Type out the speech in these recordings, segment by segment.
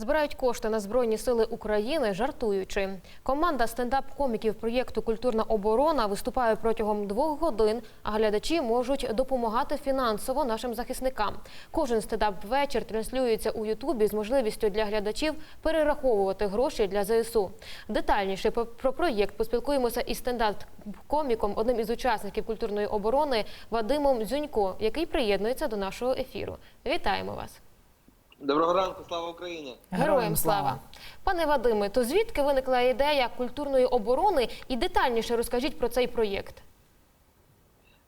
Збирають кошти на Збройні сили України, жартуючи. Команда стендап-коміків проєкту Культурна оборона виступає протягом двох годин, а глядачі можуть допомагати фінансово нашим захисникам. Кожен стендап-вечір транслюється у Ютубі з можливістю для глядачів перераховувати гроші для ЗСУ. Детальніше про- про проєкт поспілкуємося із стендап-коміком, одним із учасників культурної оборони Вадимом Зюнько, який приєднується до нашого ефіру. Вітаємо вас! Доброго ранку, слава Україні! Героям слава! Пане Вадиме, то звідки виникла ідея культурної оборони і детальніше розкажіть про цей проєкт?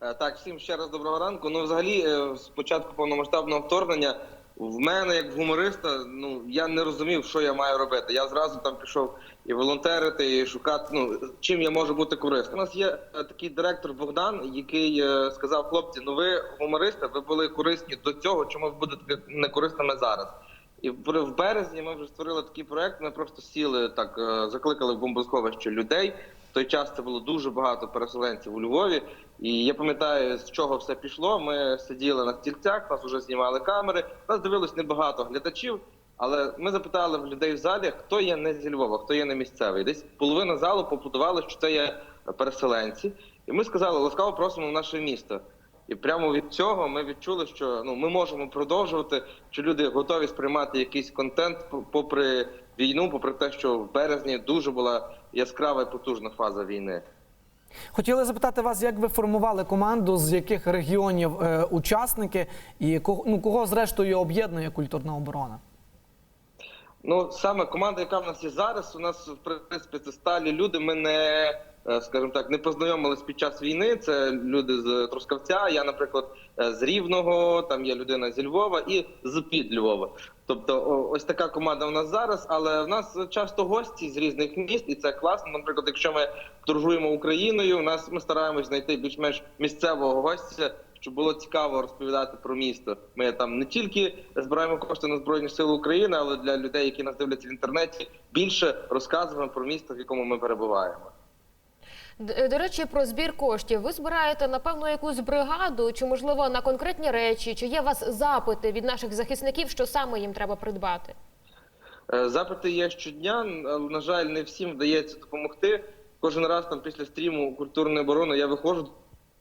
Е, Так, всім ще раз доброго ранку. Ну, взагалі, спочатку з початку повномасштабного вторгнення в мене, як гумориста, ну я не розумів, що я маю робити. Я зразу там пішов і волонтерити, і шукати, ну чим я можу бути корисним. У нас є е, такий директор Богдан, який е, сказав: хлопці, ну ви гумористи, ви були корисні до цього, чому ви будете не корисними зараз. І в березні ми вже створили такий проект. Ми просто сіли так, е, закликали в бомбосховище людей. В той час це було дуже багато переселенців у Львові. І я пам'ятаю, з чого все пішло. Ми сиділи на стільцях, нас вже знімали камери. Нас дивилось небагато глядачів. Але ми запитали в людей в залі, хто є не зі Львова, хто є не місцевий. Десь половина залу побудували, що це є переселенці. І ми сказали, ласкаво просимо в наше місто. І прямо від цього ми відчули, що ну ми можемо продовжувати, що люди готові сприймати якийсь контент попри війну, попри те, що в березні дуже була яскрава і потужна фаза війни. Хотіли запитати вас, як ви формували команду, з яких регіонів е, учасники, і кого, ну, кого зрештою об'єднує культурна оборона? Ну саме команда, яка в нас є зараз, у нас в принципі це сталі люди. Ми не скажімо так, не познайомились під час війни. Це люди з Трускавця. Я, наприклад, е, з Рівного, там є людина зі Львова і з під Львова. Тобто, ось така команда у нас зараз, але в нас часто гості з різних міст, і це класно. Наприклад, якщо ми подорожуємо Україною, у нас ми стараємось знайти більш-менш місцевого гостя. Щоб було цікаво розповідати про місто. Ми там не тільки збираємо кошти на збройні сили України, але для людей, які нас дивляться в інтернеті, більше розказуємо про місто, в якому ми перебуваємо. До речі, про збір коштів. Ви збираєте напевно якусь бригаду, чи можливо на конкретні речі, чи є у вас запити від наших захисників, що саме їм треба придбати? Е, Запити є щодня, на жаль, не всім вдається допомогти. Кожен раз там після стріму культурної оборони я виходжу,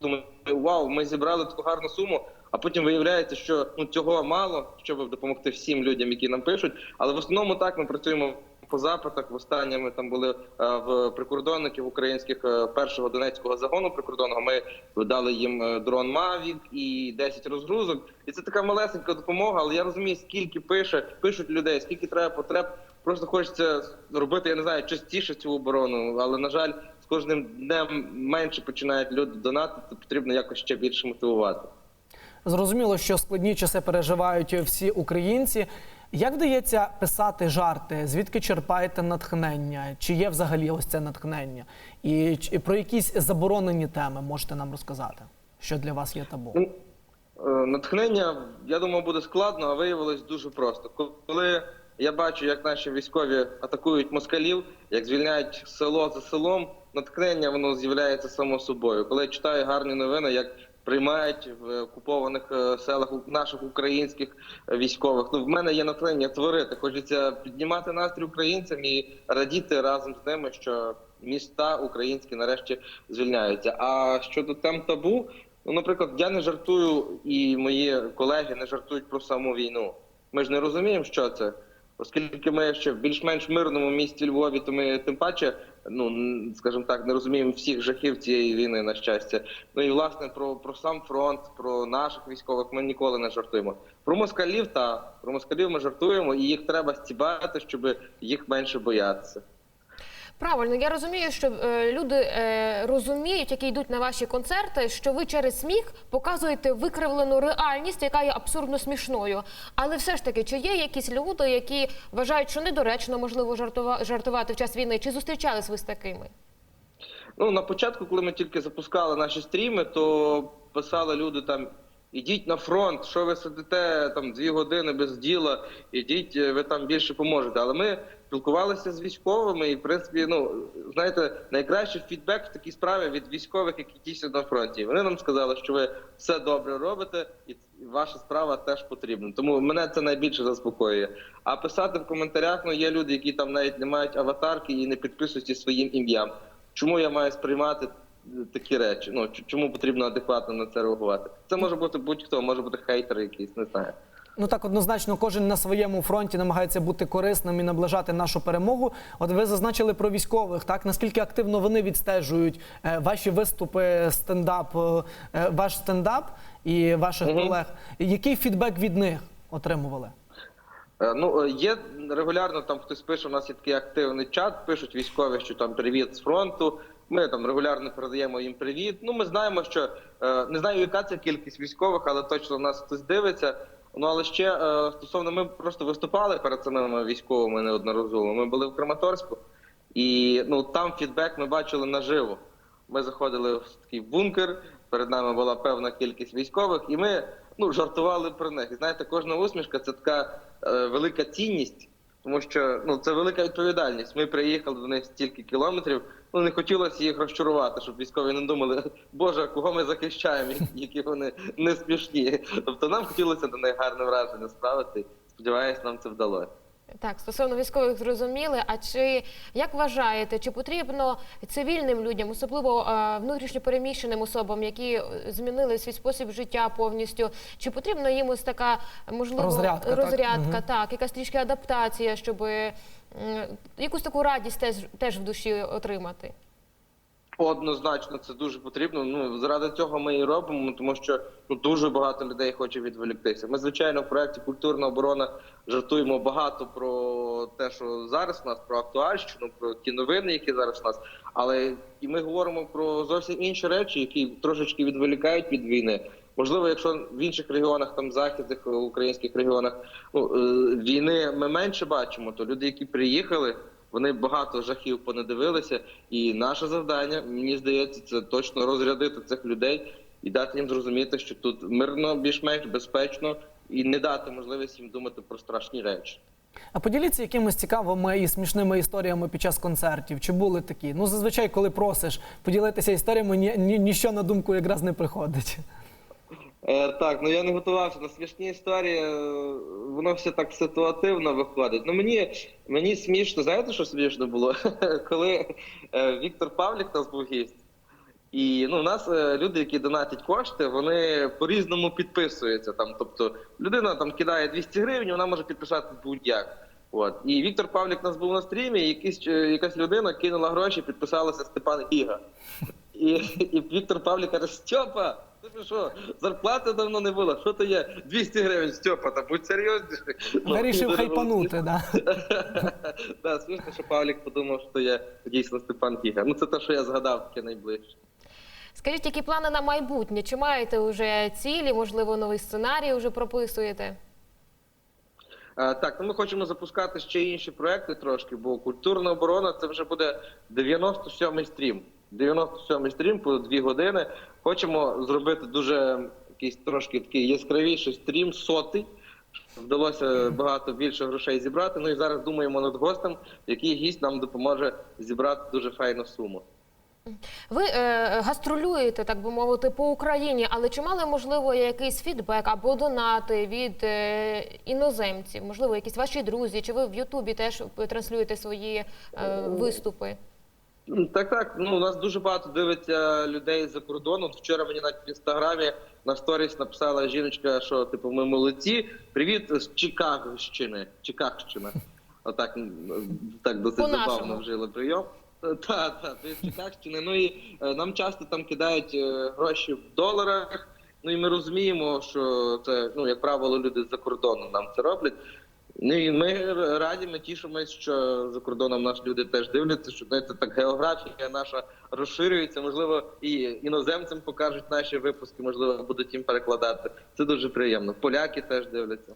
думаю, вау, ми зібрали таку гарну суму. А потім виявляється, що ну цього мало, щоб допомогти всім людям, які нам пишуть. Але в основному так ми працюємо по запитах. Востаннє ми там були е, в прикордонників українських е, першого донецького загону прикордонного. Ми дали їм е, дрон Mavic і 10 розгрузок. І це така малесенька допомога. Але я розумію, скільки пише, пишуть людей, скільки треба потреб. Просто хочеться робити, я не знаю, частіше цю оборону, але на жаль, з кожним днем менше починають люди донатити. Потрібно якось ще більше мотивувати. Зрозуміло, що складні часи переживають всі українці. Як вдається писати жарти? Звідки черпаєте натхнення? Чи є взагалі ось це натхнення? І, чи- про якісь заборонені теми можете нам розказати, що для вас є табу? Ну, е, Натхнення, я думав, буде складно, а виявилось дуже просто. Коли я бачу, як наші військові атакують москалів, як звільняють село за селом, натхнення воно з'являється само собою. Коли я читаю гарні новини, як приймають в окупованих е, селах наших українських військових, ну в мене є натхнення творити. Хочеться піднімати настрій українцям і радіти разом з ними, що міста українські нарешті звільняються. А щодо тем табу, Ну, наприклад, я не жартую, і мої колеги не жартують про саму війну. Ми ж не розуміємо, що це. Оскільки ми ще в більш-менш мирному місті Львові, то ми тим паче, ну скажімо так, не розуміємо всіх жахів цієї війни, на щастя. Ну і власне про, про сам фронт, про наших військових ми ніколи не жартуємо. Про москалів та про москалів ми жартуємо, і їх треба стібати, щоб їх менше боятися. Правильно, я розумію, що е, люди е, розуміють, які йдуть на ваші концерти, що ви через сміх показуєте викривлену реальність, яка є абсурдно смішною. Але все ж таки, чи є якісь люди, які вважають, що недоречно можливо жартува- жартувати в час війни? Чи зустрічались ви з такими? Ну, на початку, коли ми тільки запускали наші стріми, то писали люди там Ідіть на фронт, що ви сидите там дві години без діла, ідіть, е, ви там більше поможете. Але ми спілкувалися з військовими, і в принципі, ну знаєте, найкращий фідбек в такій справі від військових, які дійсно на фронті. Вони нам сказали, що ви все добре робите, і ваша справа теж потрібна. Тому мене це найбільше заспокоює. А писати в коментарях, ну є люди, які там навіть не мають аватарки і не підписуються своїм ім'ям. Чому я маю сприймати такі речі? Ну чому потрібно адекватно на це реагувати? Це може бути будь-хто, може бути хейтер якийсь, не знаю. Ну так однозначно, кожен на своєму фронті намагається бути корисним і наближати нашу перемогу. От ви зазначили про військових, так наскільки активно вони відстежують е, ваші виступи, стендап, е, е, ваш стендап і ваших Мгм. колег. Який фідбек від них отримували? Ну, є регулярно там хтось пише, у нас є такий активний чат, пишуть військові, що там привіт з фронту. Ми там регулярно передаємо їм привіт. Ну, ми знаємо, що е, не знаю, яка це кількість військових, але точно нас хтось дивиться. Ну але ще е, стосовно ми просто виступали перед самими військовими неодноразово. Ми були в Краматорську, і ну там фідбек ми бачили наживо. Ми заходили в такий бункер. Перед нами була певна кількість військових, і ми ну жартували про них. І знаєте, кожна усмішка це така е, велика цінність, тому що ну це велика відповідальність. Ми приїхали до них стільки кілометрів. Ну не хотілося їх розчарувати, щоб військові не думали, Боже, кого ми захищаємо, які вони не смішні. Тобто нам хотілося до них гарне враження справити. Сподіваюсь, нам це вдалося. Так, стосовно військових зрозуміли. А чи як вважаєте, чи потрібно цивільним людям, особливо е, внутрішньо переміщеним особам, які е, змінили свій спосіб життя повністю, чи потрібно їм ось така можливо Розрядка, розрядка, так? так, якась трішки адаптація, щоб якусь таку радість теж, теж в душі отримати? Однозначно, це дуже потрібно. Ну заради цього ми і робимо, тому що ну дуже багато людей хоче відволіктися. Ми, звичайно, в проєкті Культурна оборона жартуємо багато про те, що зараз у нас про актуальщину, про ті новини, які зараз у нас. Але і ми говоримо про зовсім інші речі, які трошечки відволікають від війни. Можливо, якщо в інших регіонах, там західних українських регіонах, ну е, війни ми менше бачимо, то люди, які приїхали. Вони багато жахів понадивилися, і наше завдання, мені здається, це точно розрядити цих людей і дати їм зрозуміти, що тут мирно, більш-менш безпечно, і не дати можливість їм думати про страшні речі. А поділіться якимись цікавими і смішними історіями під час концертів. Чи були такі? Ну зазвичай, коли просиш поділитися історіями, ні, ні, ніщо на думку якраз не приходить. Е, так, ну я не готувався на смішні історії. е, Воно все так ситуативно виходить. Ну мені мені смішно, знаєте, що смішно було? Коли е, Віктор Павлік нас був гість. І ну, у нас люди, які донатять кошти, вони по-різному підписуються. Там, тобто людина там кидає 200 гривень, вона може підписати будь-як. От. І Віктор Павлік нас був на стрімі, і якийсь, е, якась людина кинула гроші, підписалася Степан Іга. І, і Віктор Павлік каже: Стьопа, ти що, зарплати давно не було. Що то є? 200 гривень, Стьопа, та будь серйозніший. Ну, Вирішив хайпанути, да. Так, смішно, що Павлік подумав, що я дійсно Степан Кіга. Ну це те, що я згадав, таке найближче. Скажіть, які плани на майбутнє? Чи маєте вже цілі, можливо, новий сценарій вже прописуєте? Е, Так, ну ми хочемо запускати ще інші проекти трошки, бо культурна оборона це вже буде 97-й стрім. 97-й стрім по дві години. Хочемо зробити дуже якийсь трошки такий яскравіший стрім, сотий. Вдалося багато більше грошей зібрати. Ну і зараз думаємо над гостем, який гість нам допоможе зібрати дуже файну суму. Ви е, гастролюєте, так би мовити, по Україні, але чи мали можливо якийсь фідбек або донати від е, іноземців? Можливо, якісь ваші друзі? Чи ви в Ютубі теж транслюєте свої е, виступи? Так, так. Ну у нас дуже багато дивиться людей за кордону. Вчора мені навіть в інстаграмі на сторіс написала жіночка, що типу ми молодці. Привіт з Чикагщини. Чикагщина. Отак так досить забавно вжили прийом. Так, так, ти з Чикагщини. Ну і е, нам часто там кидають е, гроші в доларах. Ну і ми розуміємо, що це ну як правило люди з-за кордону нам це роблять. Ну і ми раді, ми тішимось, що за кордоном наші люди теж дивляться, що знаєте, так географія наша розширюється. Можливо, і іноземцям покажуть наші випуски, можливо, будуть їм перекладати. Це дуже приємно. Поляки теж дивляться.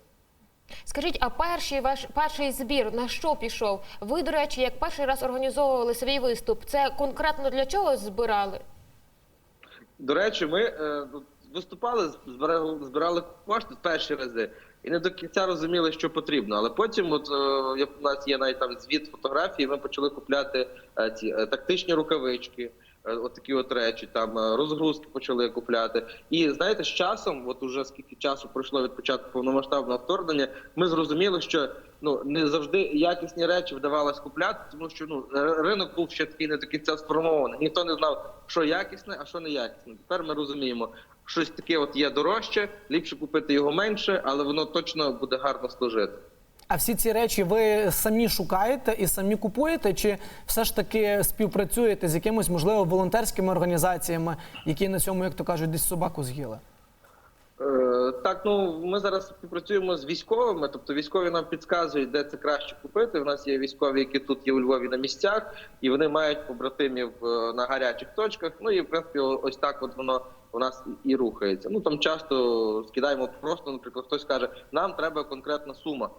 Скажіть, а перший ваш перший збір на що пішов? Ви, до речі, як перший раз організовували свій виступ, це конкретно для чого збирали? До речі, ми е, ну, виступали, збирали, збирали кошти перші рази і не до кінця розуміли, що потрібно. Але потім, от е, у нас є навіть там звіт фотографії, ми почали купляти е, ці е, тактичні рукавички. От такі от речі, там розгрузки почали купляти. І знаєте, з часом, от уже скільки часу пройшло від початку повномасштабного вторгнення, ми зрозуміли, що ну не завжди якісні речі вдавалось купляти, тому що ну ринок був ще такий не до кінця сформований. Ніхто не знав, що якісне, а що не якісне. Тепер ми розуміємо, щось таке от є дорожче, ліпше купити його менше, але воно точно буде гарно служити. А всі ці речі ви самі шукаєте і самі купуєте, чи все ж таки співпрацюєте з якимось, можливо, волонтерськими організаціями, які на цьому, як то кажуть, десь собаку з'їли? Е, Так, ну ми зараз співпрацюємо з військовими, тобто військові нам підказують, де це краще купити. У нас є військові, які тут є у Львові на місцях, і вони мають побратимів е, на гарячих точках. Ну і в принципі, ось так от воно у нас і рухається. Ну там часто скидаємо просто, наприклад, хтось каже, нам треба конкретна сума.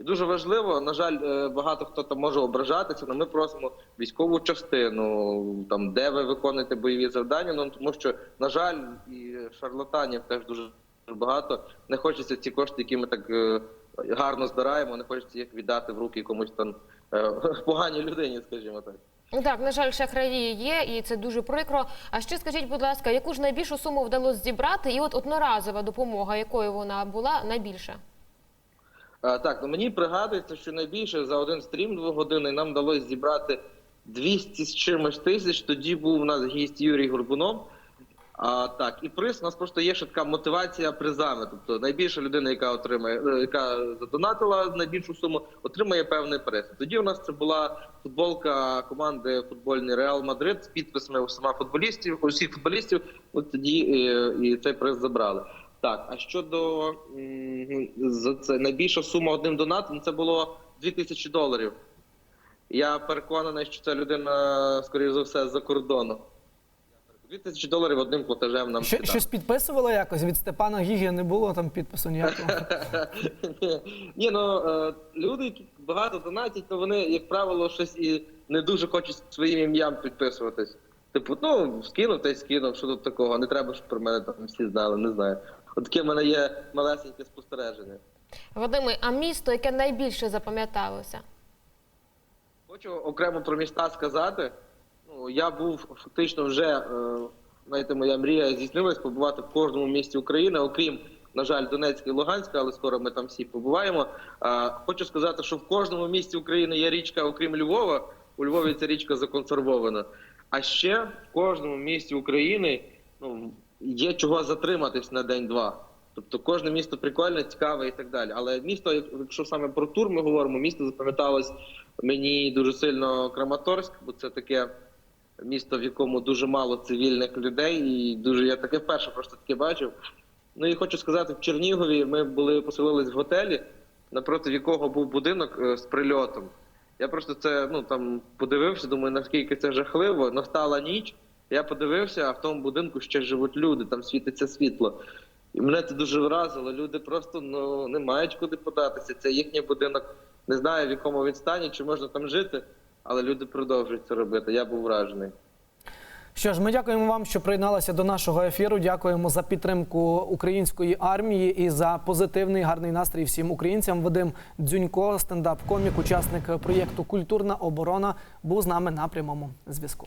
І дуже важливо, на жаль, е, багато хто там може ображатися, але ми просимо військову частину, там де ви виконуєте бойові завдання. Ну тому що, на жаль, і шарлатанів теж дуже багато. Не хочеться ці кошти, які ми так е, гарно збираємо, не хочеться їх віддати в руки комусь там е, поганій людині, скажімо так. Так, на жаль, шахраї є, і це дуже прикро. А ще скажіть, будь ласка, яку ж найбільшу суму вдалося зібрати? І от одноразова допомога, якою вона була найбільша? Так, ну мені пригадується, що найбільше за один стрім двогодинний нам вдалося зібрати 200 з чимось тисяч. Тоді був у нас гість Юрій Горбунов. А, так, і приз у нас просто є ще така мотивація призами. Тобто найбільша людина, яка отримає, е, яка задонатила найбільшу суму, отримає певний приз. Тоді у нас це була футболка команди футбольний Реал Мадрид з підписами усіма футболістів, усіх футболістів. От тоді і, і цей приз забрали. Так, а щодо за це найбільша сума одним донатом, це було 2000 доларів. Я переконаний, що ця людина, скоріш за все, з-за кордону. 2000 доларів одним платежем нам Що, кидали. щось підписували якось? Від Степана Гігі не було там підпису ніякого. Ні, ну е, люди, які багато донатять, то вони, як правило, щось і не дуже хочуть своїм ім'ям підписуватись. Типу, ну, скинув та й скинув, що тут такого, не треба, щоб про мене там всі знали, не знаю. От таке в мене є малесеньке спостереження. Вадиме, а місто, яке найбільше запам'яталося? Хочу окремо про міста сказати. Я був фактично вже, е, знаєте, моя мрія здійснилась побувати в кожному місті України, окрім, на жаль, Донецька і Луганська, але скоро ми там всі побуваємо. Хочу сказати, що в кожному місті України є річка, окрім Львова. У Львові ця річка законсервована. А ще в кожному місті України ну, є чого затриматись на день-два. Тобто кожне місто прикольне, цікаве і так далі. Але місто, якщо саме про тур ми говоримо, місто запам'яталось мені дуже сильно Краматорськ, бо це таке місто, в якому дуже мало цивільних людей, і дуже я таке вперше просто таке бачив. Ну і хочу сказати, в Чернігові ми були поселились в готелі, напроти якого був будинок е, з прильотом. Я просто це ну там подивився, думаю, наскільки це жахливо. Настала ніч. Я подивився, а в тому будинку ще живуть люди, там світиться світло. І мене це дуже вразило. Люди просто ну не мають куди податися. Це їхній будинок. Не знаю, в якому він стані, чи можна там жити, але люди продовжують це робити. Я був вражений. Що ж, ми дякуємо вам, що приєдналися до нашого ефіру. Дякуємо за підтримку української армії і за позитивний гарний настрій всім українцям. Вадим Дзюнько, стендап-комік, учасник проєкту Культурна оборона, був з нами на прямому зв'язку.